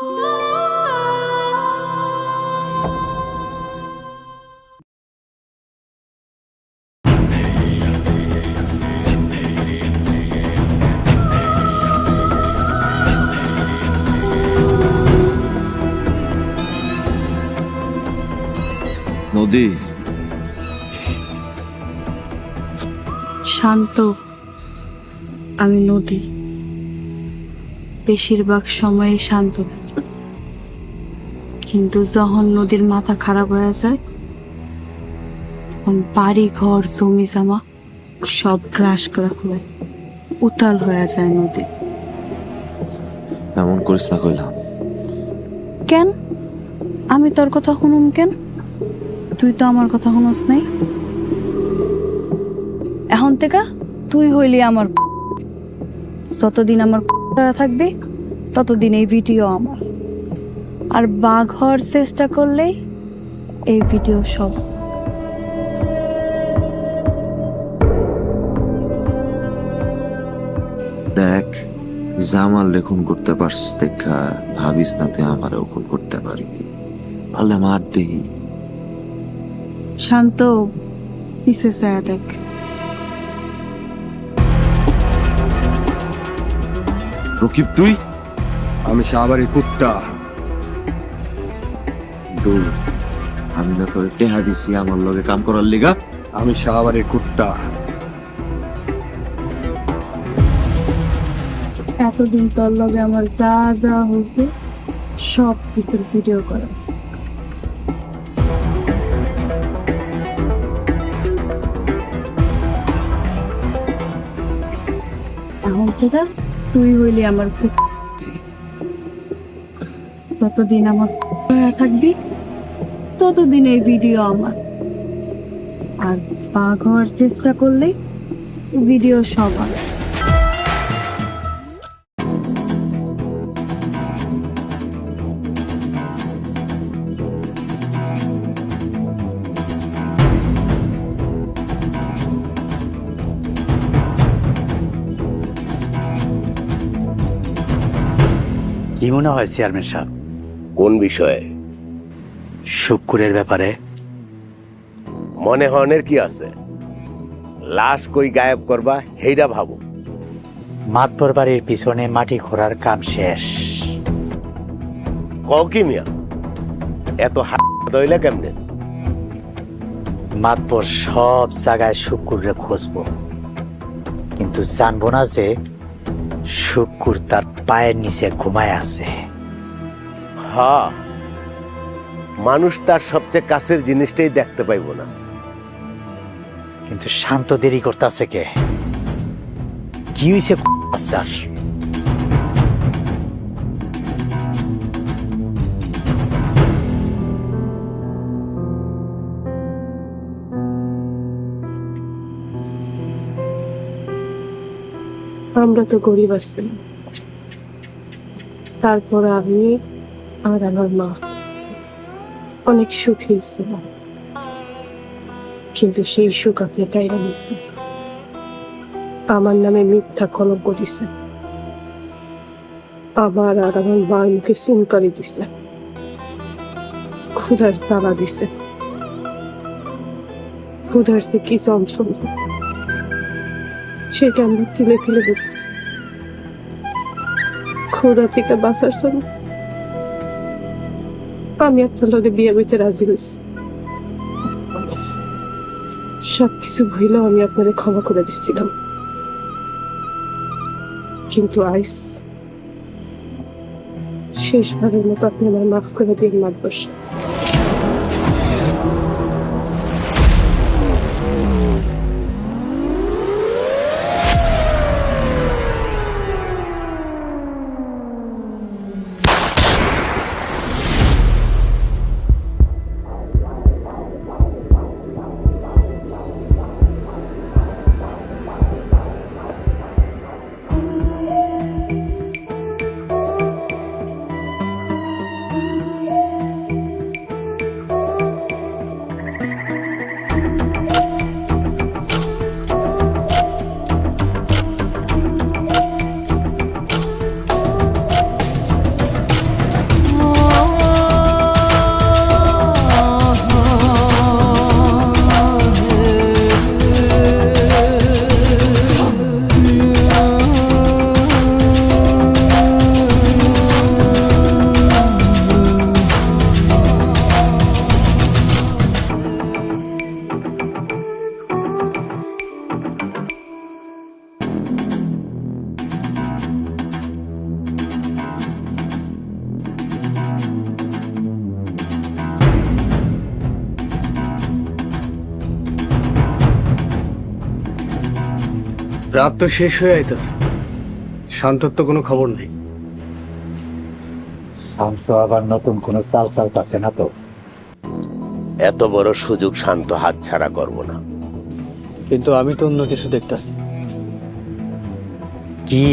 নদী। শান্ত। আমি নদী। বেশিরভাগ সময় শান্ত কিন্তু যখন নদীর মাথা খারাপ হয়ে যায় তখন বাড়ি ঘর জমি জামা সব গ্রাস করে ফেলে উতাল হয়ে যায় নদী। এমন করিস না কইলাম কেন? আমি তোর কথা শুনুম কেন? তুই তো আমার কথা শুনস নাই। এখন থেকে তুই হইলি আমার যতদিন আমার হয়ে থাকবে ততদিন এই ভিডিও আমার। আর বাঘ হওয়ার চেষ্টা করলে এই ভিডিও সব। দেখ জামাল লেখন করতে পারছিস দেখা ভাবিস না তুই আমার খুন করতে পারবি। পারলে মার দেই শান্ত দেখ। রকিব তুই? আমি সাবারি কুত্তা। দূর আমি না তোর টেহা দিছি আমার লগে কাম করার লিগা। আমি সাবারি কুত্তা এতদিন তোর লগে আমার যা যা হয়েছে, সব কিছুর ভিডিও করা। এখন থেকে তুই হইলি আমার খুব যতদিন আমার থাকবি ততদিন এই ভিডিও আমার। আর বাঘ হওয়ার চেষ্টা করলে ভিডিও সবার। কি মনে হয় চেয়ারম্যান সাহেব? কোন বিষয়ে? শুক্কুরের ব্যাপারে? মনে হনের কি আছে? লাশ কই গায়েব করবা হেইডা ভাবো। মাতবর বাড়ির পিছনে মাটি খোঁড়ার কাম শেষ। কও কি মিয়া? এত হাত দইলে কেমনে? মাতবর সব জায়গায় শুক্কুরে খুঁজবো। কিন্তু জানব না যে শুক্কুর তার পায়ের নিচে ঘুমায় আছে। হা মানুষ তার সবচেয়ে কাছের জিনিসটাই দেখতে পাইবো না। কিন্তু শান্ত দেরি করতেছে কে? কি হয়েছে স্যার? আমরা তো গরিব আসছিলাম তারপর আমি আর আমার মা। অনেক সুখী ছিলাম। কিন্তু সেই সুখ আপনি টাইরা নিছে আমার নামে মিথ্যা কলঙ্ক দিছে। আবার আর আমার মার মুখে চুনকারি দিছে। ক্ষুধার জ্বালা দিছে। ক্ষুধার সে কি যন্ত্রণা। সেটা আমরা তিলে তিলে বুঝছি। খোদা থেকে বাঁচার জন্য আমি আপনার বিয়ে করতে রাজি হয়েছি। সবকিছু ভুলেও আমি আপনারে ক্ষমা করে দিচ্ছিলাম। কিন্তু আইস, শেষবারের মতো আপনি আমার মাফ করে দিয়ে মাত বসে রাত তো শেষ হয়ে আইতাছে। শান্তর তো কোনো খবর নেই। শান্ত আবার নতুন কোনো চাল চালতাছে না তো। এত বড় সুযোগ শান্ত হাতছাড়া করব না। কিন্তু আমি তো অন্য কিছু দেখতাছি। কি?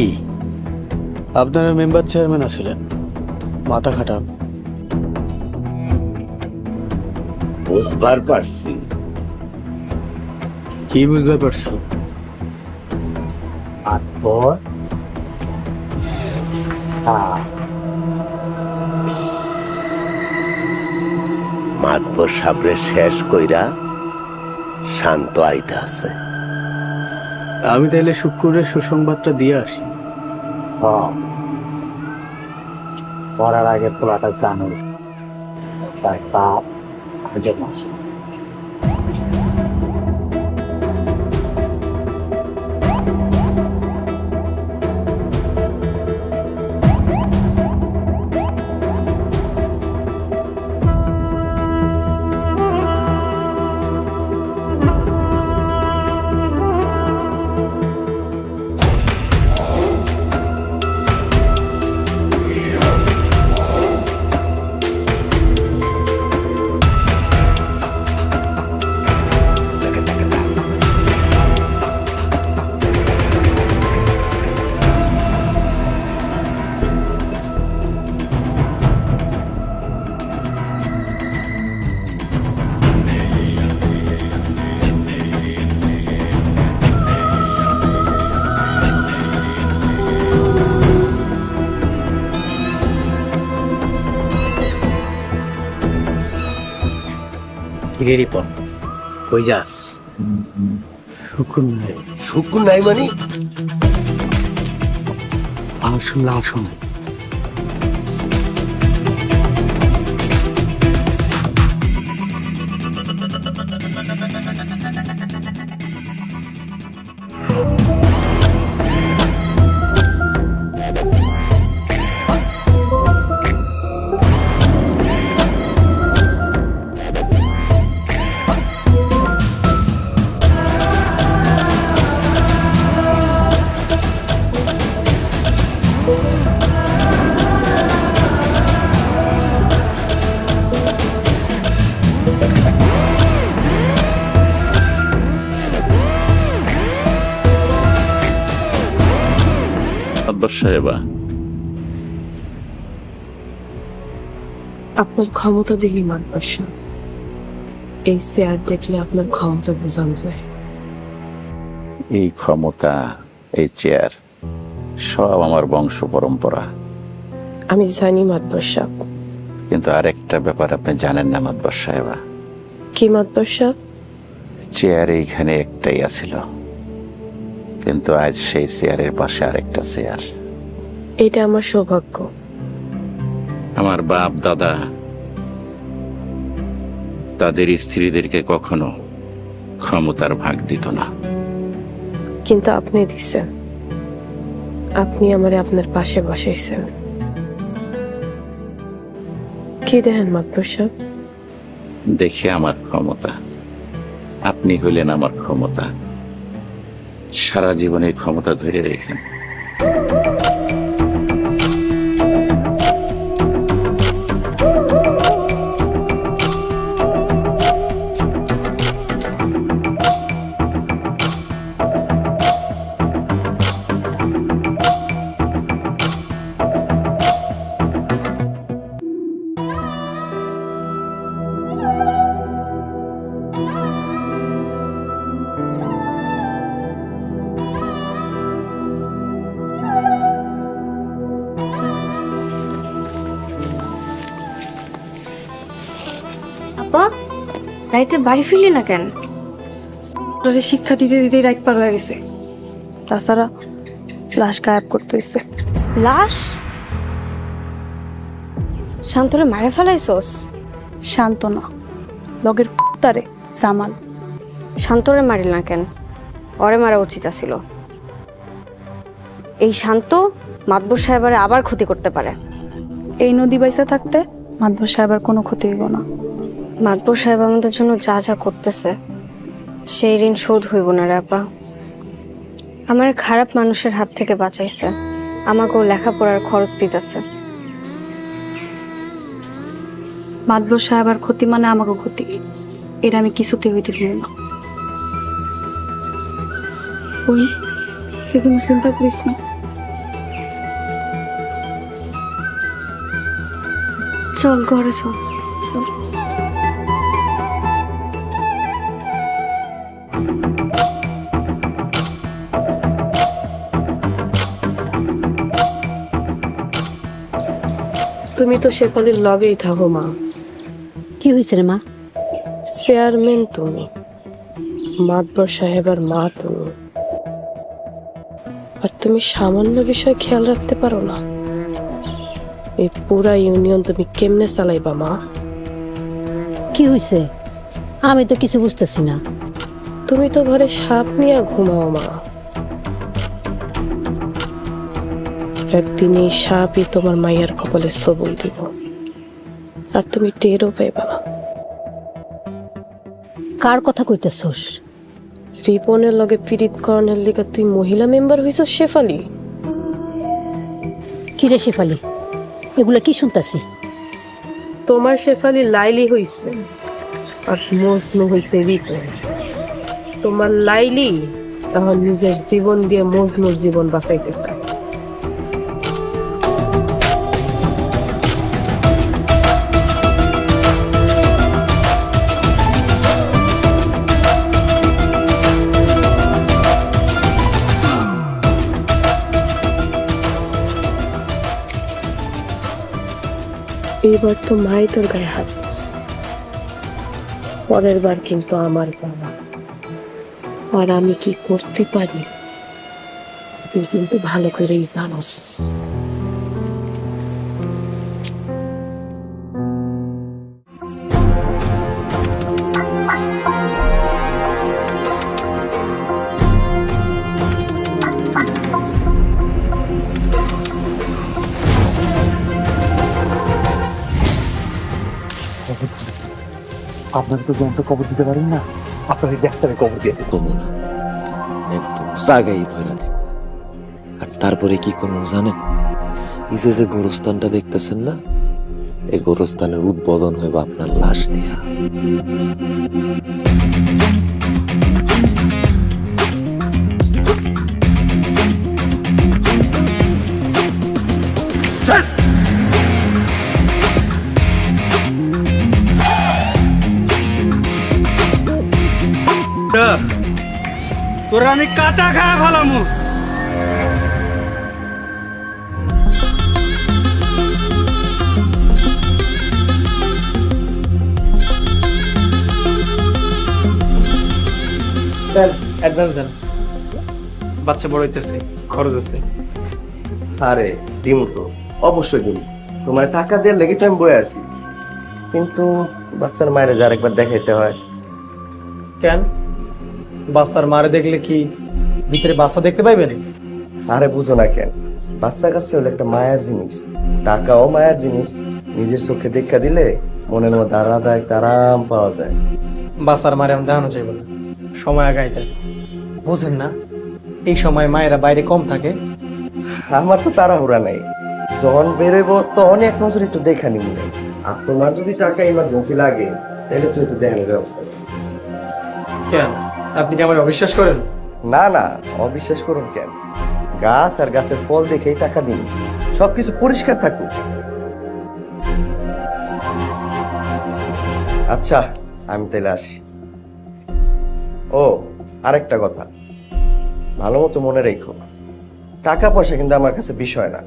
আপনারা মেম্বার চেয়ারম্যান আছিলেন। মাথা খাটান। বুঝবার পারছি। কি বুঝতে পারছ? আকবর হ্যাঁ মাতবর সাবরে শেষ কইরা শান্ত আইতে আছে। আমি তাইলে শুক্রের সুসংবাদটা দিয়ে আসি। হ্যাঁ। পড়ার আগে পোলাটা জানো। তাই বাপ আগে মাস। রিপন কই যাস? শুকুন নাই। শুকুন নাই মানে? আসুন আসুন আপনার ক্ষমতা দেখি মানবাসা এই চেয়ার দেখলে আপনার ক্ষমতা বোঝানো যায়। এই ক্ষমতা এই চেয়ার সব আমার বংশ পরম্পরা। আমি জানি মাতবাসা কিন্তু আরেকটা ব্যাপার আপনি জানেন না মাতবর সাহেবা কি মাতবাসা চেয়ার এইখানে একটাই আছিল। কিন্তু আজ সেই চেয়ারের পাশে আরেকটা চেয়ার। এটা আমার সৌভাগ্য। আমার বাপ দাদা তাদের স্ত্রীদেরকে কখনো ক্ষমতার ভাগ দিত না। কিন্তু আপনি দিছেন। আপনি আমারে আপনার পাশে বসাইছেন। কি দেখেন মাতবাসা দেখে আমার ক্ষমতা। আপনি হইলেন আমার ক্ষমতা। সারা জীবনের ক্ষমতা ধরে রেখেন। বাড়ি ফিরলি না কেন? তোরে শিক্ষা দিতে দিতে রাত পার হয়ে গেছে। তাছাড়া লাশ গায়েব করতে হয়েছে লাশ? শান্তরে মারে ফেলাইছস? শান্ত না লগের তারে জামাল। শান্তরে মারিল না কেন? অরে মারা উচিত ছিল এই শান্ত মাতবর সাহেবারে আবার ক্ষতি করতে পারে। এই নদী বাইসা থাকতে মাধব সাহেবের কোনো ক্ষতি হইব না। মাতবর সাহেব আমাদের জন্য যা যা করতেছে সেই ঋণ শোধ হইব না রাপা আমার খারাপ মানুষের হাত থেকে বাঁচাইছে। আমাকেও লেখাপড়ার খরচ দিতেছে। মাতবর সাহেব আর ক্ষতি মানে আমাকে ক্ষতি। এটা আমি কিছুতে হইতে দিব না। ওই তুই কোনো চিন্তা করিস না। চল ঘরে চল। তুমি তো শেফালির লগেই থাকো মা। কি হয়েছে রে মা? চেয়ারম্যান তুমি মাতবর সাহেবের মা তুমি। আর তুমি সামান্য বিষয় খেয়াল রাখতে পারো না। এই পুরা ইউনিয়ন তুমি কেমনে চালাইবা মা? কি হয়েছে আমি তো কিছু বুঝতেছি না। তুমি তো ঘরে সাপ নিয়ে ঘুমাও মা। একদিন এই সাপই তোমার মাইয়ার কপালে সবল দিব। আর তুমি টেরও পাইবা না। কার কথা কইতেছস? রিপনের লগে পীড়িত করণের লিগে তুই মহিলা মেম্বার হইছ শেফালি? কি রে শেফালি? এগুলা কি শুনতাছি? তোমার শেফালি লাইলি হইছে আর মজনু হইছে রিপন। তোমার লাইলি তখন নিজের জীবন দিয়ে মজনুর জীবন বাঁচাইতে চায়। এইবার তো মাই তোর গায়ে হাত পরের বার কিন্তু আমার বাবা। আর আমি কি করতে পারি? তুই কিন্তু ভালো করেই জানোস। আপনাকে তো জন্ত কবর দিতে পারেন না। আপনার এই ডাক্তারে কবর দিয়ে দেব না। একদম জাগাই ভরা দেব আর তারপরে কি করব জানেন? এই যে যে গোরস্থানটা দেখতেছেন না, এই গোরস্থানের উদ্বোধন হইব আপনার লাশ দিয়া। তোরা আমি কাঁচা খায় ভালামু। দেন অ্যাডভান্স দেন। বাচ্চা বড় হইতেছে খরচ আছে। আরে দিমু তো অবশ্যই দিমু। তোমার টাকা দেওয়ার লেগে তো আমি বয়ে আছি। কিন্তু বাচ্চার মায়ের যার একবার দেখাইতে হয়। কেন? বাচ্চার মারে দেখলে কি ভিতরে বাচ্চা দেখতে পাইবেন? আরে বুঝো না কেন বাচ্চা কাছে হলো একটা মায়ের জিনিস। টাকাও মায়ের জিনিস নিজের চোখে দেখা দিলে মনের মধ্যে আলাদা একটা আরাম পাওয়া যায়। বাচ্চার মারে আমি দেখানো চাইব না সময় আগাইতেছে। বুঝেন না এই সময় মায়েরা বাইরে কম থাকে। আমার তো তাড়াহুড়া নাই যখন বেরোবো তখন এক নজর একটু দেখা নিবি। আর তোমার যদি টাকা ইমার্জেন্সি লাগে তাহলে তুই একটু দেখানোর ব্যবস্থা কেন? আপনি কি আমার অবিশ্বাস করেন? না না, অবিশ্বাস করুন কেন? গাছ আর গাছের ফল দেখেই টাকা দিন। সবকিছু পরিষ্কার থাকুক। আচ্ছা আমি তাহলে আসি। ও, আরেকটা কথা। ভালো মতো মনে রেখো। টাকা পয়সা কিন্তু আমার কাছে বিষয় না।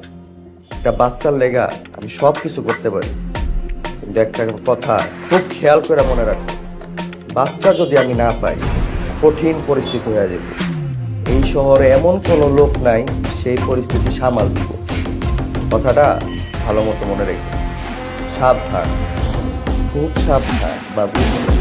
একটা বাচ্চার লেগা আমি সব কিছু করতে পারি। কিন্তু একটা কথা খুব খেয়াল করে মনে রাখো। বাচ্চা যদি আমি না পাই কঠিন পরিস্থিতি হয়ে যাবে। এই শহরে এমন কোনো লোক নাই, সেই পরিস্থিতি সামাল দিব। কথাটা ভালো মতো মনে রেখে। সাবধান। খুব সাবধান বা বাবু।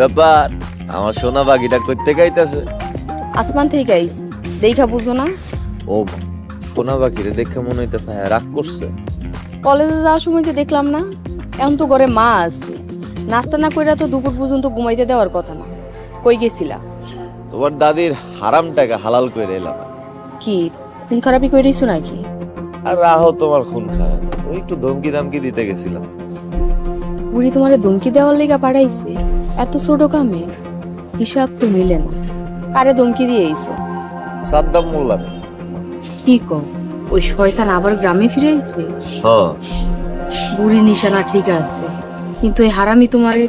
ব্যাপার আমার সোনা বাগিটা করতে গাইতেছে। আসমান থেকে আইস দেখা বুঝো না। ও সোনা বাকিরে দেখে মনে হইতেছে হ্যাঁ রাগ করছে। কলেজে যাওয়ার সময় যে দেখলাম না এখন তো ঘরে মা আছে। নাস্তা না কইরা তো দুপুর পর্যন্ত ঘুমাইতে দেওয়ার কথা না। কই গেছিলা? তোমার দাদির হারাম টাকা হালাল করে এলাম। কি খুন খারাপি কইরিছো নাকি? আর রাহো তোমার খুন খারাপ ওই একটু ধমকি দামকি দিতে গেছিলাম। বুড়ি তোমারে ধমকি দেওয়ার লেগা পাঠাইছে। এত ছোট কামে হিসাব তো মিলে না। কারে ধমকি দিয়ে আইছো সাদ্দাম মোল্লা। কি কম ওই শয়তান আবার গ্রামে ফিরে হ্যাঁ বুড়ি নিশানা ঠিক আছে কিন্তু এই হারামি তোমারে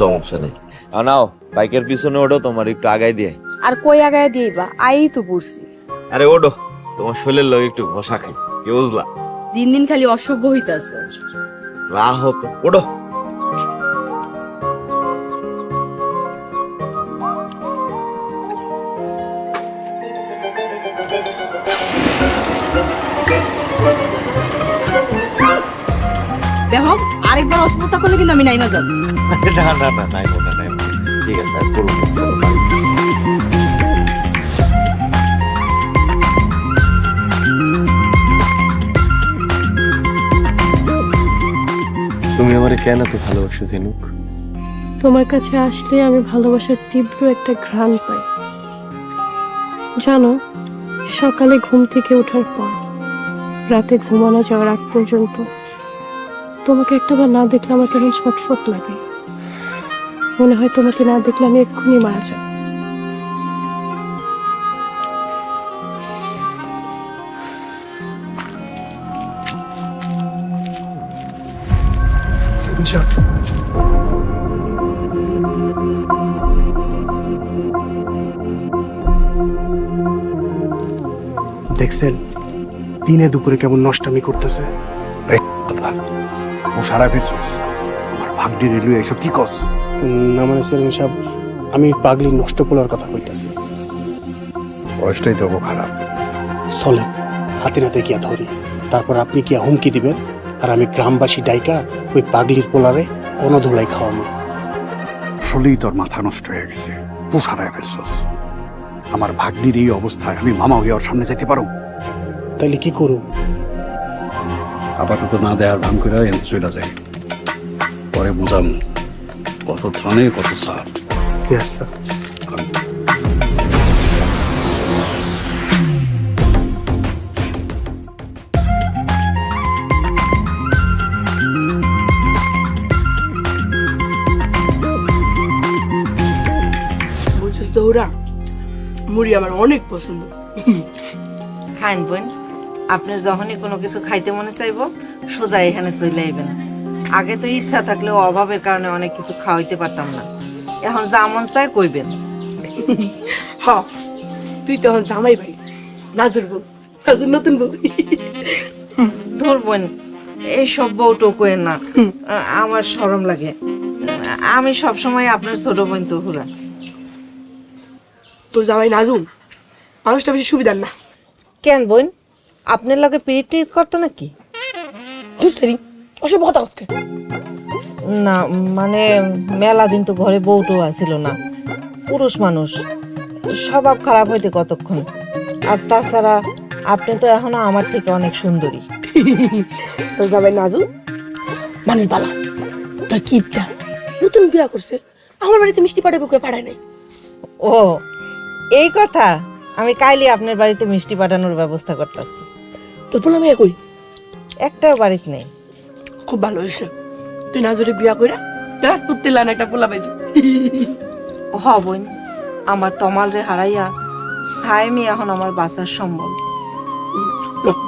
সমস্যা নেই। আর নাও বাইকের পিছনে ওঠো তোমার একটু আগাই দিয়ে। আর কই আগায় দিয়েবা? আই তো পড়ছি। আরে ওঠো তোমার শরীরের লোক একটু ঘষা খাই কি বুঝলা? দিন দিন খালি অসভ্য হইতাছ। রাহ তো ওঠো। আরেকবার অসভ্যতা করলে কিন্তু আমি নাইমা যাব না না না নাই নাই ঠিক আছে আর না, bye. তুমি আমারে কেন এত ভালোবাসো জেনুক তোমার কাছে আসলে আমি ভালোবাসার তীব্র একটা ঘ্রাণ পাই। জানো সকালে ঘুম থেকে ওঠার পর রাতে ঘুমানো যাওয়ার আগ পর্যন্ত তোমাকে একটাবার না দেখলে আমার কেমন ছটফট লাগে। মনে হয় তোমাকে না দেখলে আমি এক্ষুনি মারা যাব। দেখছেন দিনে দুপুরে কেমন নষ্টামি করতেছে? দাদা ও সারা ফেরছোস আমার ভাগ্যি রেলওয়ে এসব কি কস? না মানে সেলিম সাহেব আমি পাগলি নষ্ট পোলার কথা কইতাছি। বয়সটাই তো খারাপ। চলে হাতে নাতে গিয়া ধরি। তারপর আপনি কি হুমকি দিবেন আর আমি গ্রামবাসী ডাইকা ওই পাগলির পোলারে কোনো ধুলাই খাওয়াবো আসলেই তোর মাথা নষ্ট হয়ে গেছে। ও সারায় ফেলছোস আমার ভাগ্নির এই অবস্থায় আমি মামা হয়ে ওর সামনে যেতে পারো তাইলে কি করুম? আপাতত না দেয়ার ভান করে এনতে চলে যায় পরে বুঝাম কত থানে কত সার. বুঝছিস ওরা মুড়ি আমার অনেক পছন্দ। খান বোন। আপনার যখনই কোনো কিছু খাইতে মনে চাইব সোজা এখানে চলে আইবেন। আগে তো ইচ্ছা থাকলেও অভাবের কারণে অনেক কিছু খাওয়াইতে পারতাম না। এখন যা মন চায় কইবেন। হ তুই তখন জামাই ভাই নাজুর বউ নাজুর নতুন বউ। ধরবেন এইসব বউটো কোয়েন না আমার সরম লাগে। আমি সব সময় আপনার ছোট বোন তো হুরা। তোর জামাই নাজুম মানুষটা বেশি সুবিধার না। কেন বোন? আপনার লগে পিরিট টিরিট করতো নাকি? দুসরি অসব কথা আজকে না মানে মেলা দিন তো ঘরে বউটো আছিল না পুরুষ মানুষ স্বভাব খারাপ হইতে কতক্ষণ। আর তাছাড়া আপনি তো এখনও আমার থেকে অনেক সুন্দরী। তোর জামাই নাজু মানুষ বালা তাই কিপটা নতুন বিয়া করছে আমার বাড়িতে মিষ্টি পাঠাবো কেউ পাঠায় নাই। ও এই কথা? আমি কাইলি আপনার বাড়িতে মিষ্টি পাঠানোর ব্যবস্থা করতেছি। তোর পোলা মেয়ে কই? একটাও বাড়িতে নেই। খুব ভালো হয়েছে। তুই নাজুরে বিয়া কইরা রাজপুত্তি লান একটা পোলা পাইছি। হ বোন আমার তমাল রে হারাইয়া সাইমি এখন আমার বাসার সম্বল।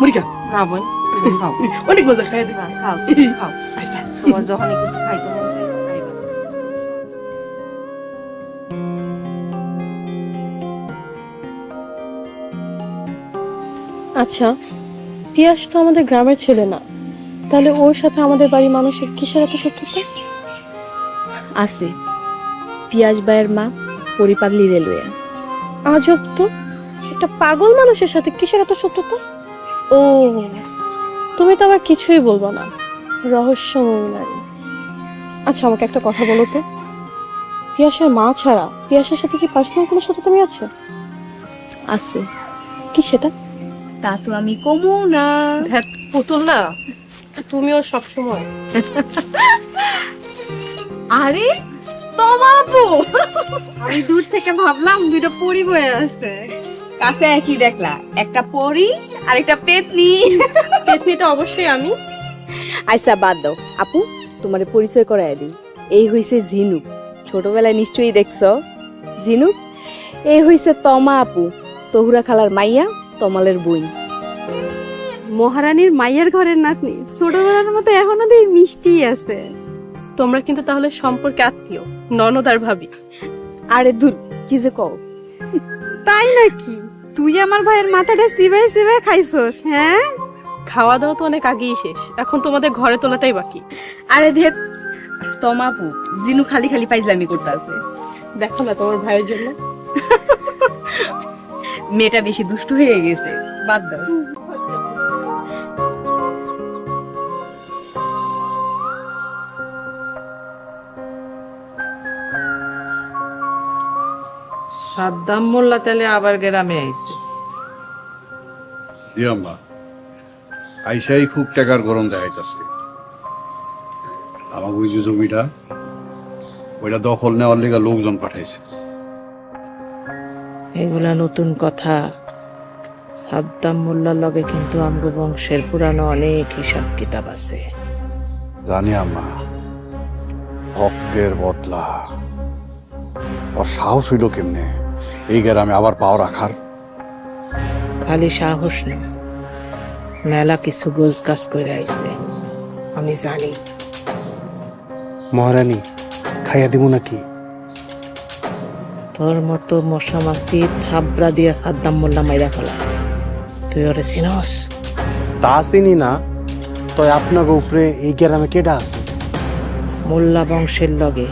মুড়িকা না বোন অনেক মজা খাই দে হ্যাঁ, খাও খাও। তোমার যখনই কিছু খাইতে মন চাই আচ্ছা তিয়াস তো আমাদের গ্রামের ছেলে না। তাহলে ওর সাথে আমাদের বাড়ির মানুষের কিসের এত শত্রুতা? আছে। পিয়াজ বায়ের মা পরিপাগলি রেলওয়ে। আজব তো। একটা পাগল মানুষের সাথে কিসের এত শত্রুতা? ও তুমি তো আবার কিছুই বলব না। রহস্যময় নারী। আচ্ছা আমাকে একটা কথা বলো তো। পিয়াসের মা ছাড়া পিয়াসের সাথে কি পার্সোনাল কোনো সাথে তুমি আছে? আছে। কি সেটা? তা তো আমি কমু না। পুতুল না? তুমিও সবসময়। আরে তোমাপু! আমি দূর থেকে ভাবলাম দুটো পরি বয়ে আছে। কাছে একই দেখলা একটা পরি আর একটা পেতনি। পেতনিটা অবশ্যই আমি। আচ্ছা বাদ দাও। আপু তোমার পরিচয় করাই দিই। এই হইছে ঝিনুক ছোটবেলায় নিশ্চয়ই দেখছ। ঝিনুক এই হইছে তমা আপু তহুরা খালার মাইয়া তমালের বই। মহারানীর মাইয়ার ঘরের নাতনি। ছোটবেলার মতো এখনও দেই মিষ্টি আছে। তোমরা কিন্তু তাহলে সম্পর্কে আত্মীয় ননদ আর ভাবি। আরে দূর কি যে কও। তাই নাকি? তুই আমার ভাইয়ের মাথাটা সিবাই সিবাই খাইছস হ্যাঁ? খাওয়া দাওয়া তো অনেক আগেই শেষ এখন তোমাদের ঘরে তোলাটাই বাকি। আরে ধেত তোমাপু জিনু খালি খালি পাইজলামি করতে আছে দেখো না তোমার ভাইয়ের জন্য। মেয়েটা বেশি দুষ্টু হয়ে গেছে। বাদ দাও। সাদ্দাম মোল্লা তাহলে আবার গ্রামে আইছে। দিয়াম্মা আইসাই খুব টাকার গরম দেখাইতেছে। আমার ওই যে জমিটা ওইটা দখল নেওয়ার লেগে লোকজন পাঠাইছে। এগুলা নতুন কথা। সাদ্দাম মোল্লার লগে কিন্তু আমগো বংশের পুরানো অনেক হিসাব কিতাব আছে। জানি আম্মা ভক্তের বদলা। ওর সাহস হইল কেমনে? এই গ্রামে আবার পাও রাখার? খালি সাহস না মেলা কিছু গোজ গাছ করে আইছে আমি জানি। মহারানী খাইয়া দিব নাকি? তোর মতো মশা মাছি থাবড়া দিয়া সাদ্দাম মোল্লা মাইরা ফেলা। তুই ওরে চিনস? তা চিনি না তো আপনাকে উপরে এই গ্রামে কেডা আছে? মোল্লা বংশের লগে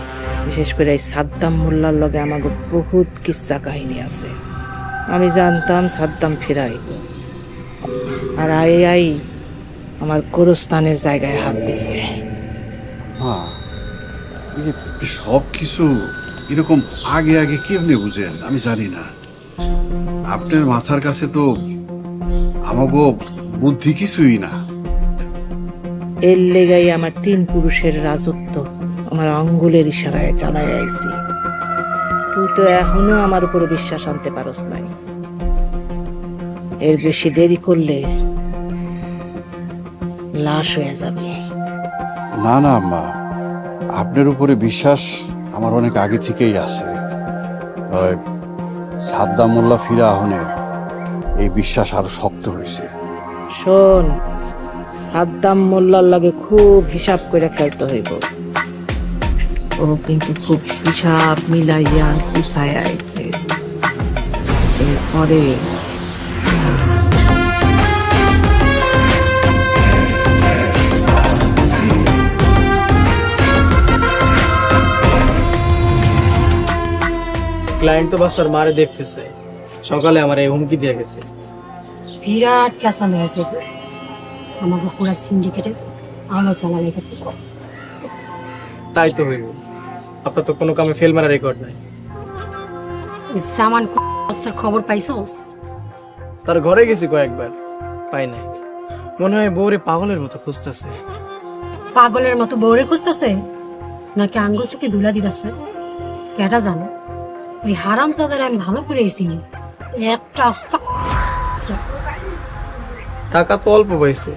বিশেষ করে এই সাদ্দাম মোল্লার লগে আমাকে বহুত কিচ্ছা কাহিনী আছে। আমি জানতাম সাদ্দাম ফিরাই আর আই আই আমার গোরস্থানের জায়গায় হাত দিছে। মা এই যে সব কিছু এরকম আগে আগে কেমনে বুঝেন? আমি জানি না। আপনার মাথার কাছে তো আমাগো বুদ্ধি কিছুই না। এর লেগাই আমার তিন পুরুষের রাজত্ব। আমার আঙ্গুলের ইশারায় চালাই আইছি। তুই তো এখনও আমার উপরে বিশ্বাস আনতে পারস নাই। এর বেশি দেরি করলে লাশ হয়ে যাবে। না না মা। আপনার উপরে বিশ্বাস আমার অনেক আগে থেকেই আছে। তবে সাদ্দাম মোল্লা ফিরা আহনে এই বিশ্বাস আরও শক্ত হয়েছে। শোন সাদ্দাম মোল্লার লাগে খুব হিসাব করে খেলতে হইব। ও কিন্তু খুব হিসাব মিলাইয়া কুসায় আইছে। এরপরে ক্লায়েন্ট তো বাসার মারে দেখতেছে। সকালে আমার এই হুমকি দিয়ে গেছে। বিরাট ক্যাসামে আছে আমাকে পুরা সিন্ডিকেটে আলো চালা লেগেছে। তাই তো হইব। আপনার তো কোনো কামে ফেল মারা রেকর্ড নাই। ওই সামান খবর পাইছস? তার ঘরে গেছি কয়েকবার। পাই নাই। মনে হয় বউরে পাগলের মতো খুঁজতেছে। পাগলের মতো বউরে খুঁজতেছে? নাকি আঙ্গুসুকে দুলা দিতেছে? কেটা জানে? ওই হারাম জাদার আমি ভালো করে চিনি। একটা আস্তা টাকা তো অল্প পাইছে।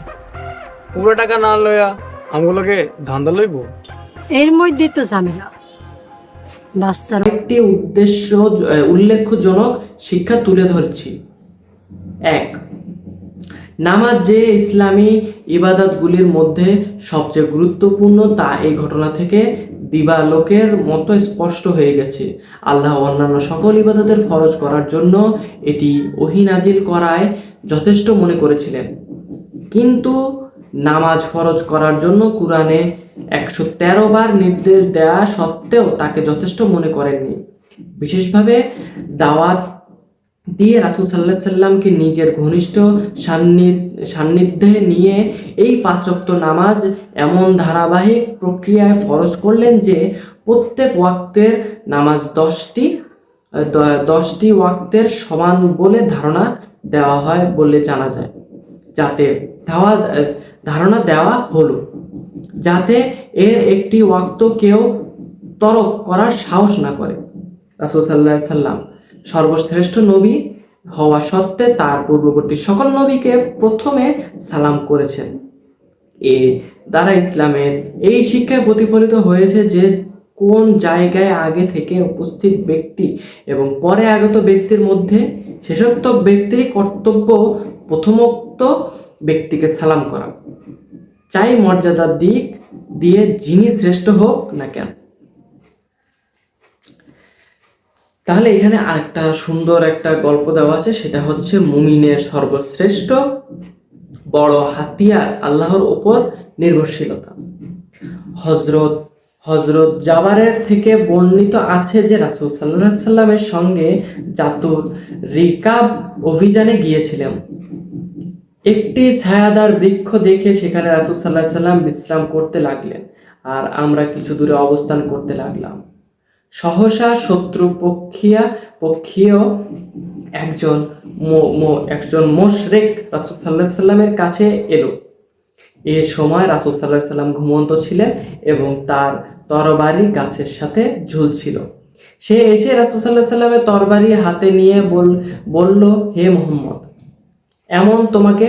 পুরো টাকা না লইয়া আমগুলোকে ধান্দা লইব? এর মধ্যে তো ঝামেলা। বাচ্চার একটি উদ্দেশ্য উল্লেখজনক শিক্ষা তুলে ধরছি। এক নামাজ যে ইসলামী ইবাদতগুলির মধ্যে সবচেয়ে গুরুত্বপূর্ণ তা এই ঘটনা থেকে দিবালোকের মতো স্পষ্ট হয়ে গেছে। আল্লাহ অন্যান্য সকল ইবাদতের ফরজ করার জন্য এটি ওহিনাজিল করায় যথেষ্ট মনে করেছিলেন। কিন্তু নামাজ ফরজ করার জন্য কোরআনে একশো তেরো বার নির্দেশ দেয়া সত্ত্বেও তাকে যথেষ্ট মনে করেননি। বিশেষভাবে দাওয়াত দিয়ে রাসুল সাল্লাহ সাল্লামকে নিজের ঘনিষ্ঠ সান্নি- সান্নিধ্যে নিয়ে এই পাঁচক্ত নামাজ এমন ধারাবাহিক প্রক্রিয়ায় ফরজ করলেন যে প্রত্যেক ওয়াক্তের নামাজ দশটি দশটি ওয়াক্তের সমান বলে ধারণা দেওয়া হয় বলে জানা যায়। যাতে দেওয়া ধারণা দেওয়া হলো। যাতে এর একটি ওয়াক্ত কেউ তরক করার সাহস না করে। রাসুল সাল্লাহ সাল্লাম সর্বশ্রেষ্ঠ নবী হওয়া সত্ত্বে তার পূর্ববর্তী সকল নবীকে প্রথমে সালাম করেছেন। এ দ্বারা ইসলামের এই শিক্ষায় প্রতিফলিত হয়েছে যে কোন জায়গায় আগে থেকে উপস্থিত ব্যক্তি এবং পরে আগত ব্যক্তির মধ্যে শেষোক্ত ব্যক্তির কর্তব্য প্রথমোক্ত ব্যক্তিকে সালাম করা। চাই মর্যাদার দিক দিয়ে যিনি শ্রেষ্ঠ হোক না কেন। তাহলে এখানে আরেকটা সুন্দর একটা গল্প দেওয়া আছে, সেটা হচ্ছে মুমিনের সর্বশ্রেষ্ঠ বড় হাতিয়ার, আল্লাহর উপর নির্ভরশীলতা। হজরত হজরত জাবারের থেকে বর্ণিত আছে যে রাসুল সাল্লাহ সাল্লামের সঙ্গে জাতুর রিকাব অভিযানে গিয়েছিলেন। একটি ছায়াদার বৃক্ষ দেখে সেখানে রাসুল সাল্লাহ সাল্লাম বিশ্রাম করতে লাগলেন, আর আমরা কিছু দূরে অবস্থান করতে লাগলাম। সহসা শত্রু পক্ষিয়া একজন একজন মোশরেক রাসুল সাল্লাহ সাল্লামের কাছে এলো। এ সময় রাসুল সাল্লাহ সাল্লাম ঘুমন্ত ছিলেন এবং তার তরবারি গাছের সাথে ঝুলছিল। সে এসে রাসুল সাল্লাহ সাল্লামের তরবারি হাতে নিয়ে বল, বলল, হে মোহাম্মদ, এমন তোমাকে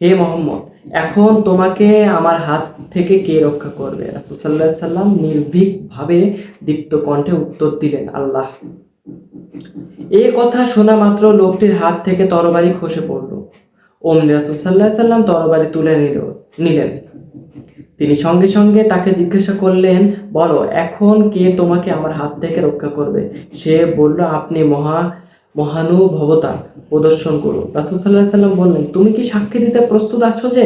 হে মোহাম্মদ, এখন তোমাকে আমার হাত থেকে কে রক্ষা করবে? রাসুল সাল্লাহ সাল্লাম নির্ভীক ভাবে দীপ্ত কণ্ঠে উত্তর দিলেন, আল্লাহ। এ কথা শোনা মাত্র লোকটির হাত থেকে তরবারি খসে পড়ল। অমনি রাসুল সাল্লাহ সাল্লাম তরবারি তুলে নিল, নিলেন। তিনি সঙ্গে সঙ্গে তাকে জিজ্ঞাসা করলেন, বলো, এখন কে তোমাকে আমার হাত থেকে রক্ষা করবে? সে বলল, আপনি মহা মহানুভবতা প্রদর্শন করো রাসুল সাল্লাহ সাল্লাম বললেন, তুমি কি সাক্ষী দিতে প্রস্তুত আছো যে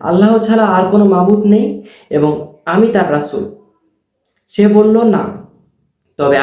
আল্লাহ ছাড়া আর কোনো মাবুদ নেই এবং আমি তার রাসুল? সে বলল, না।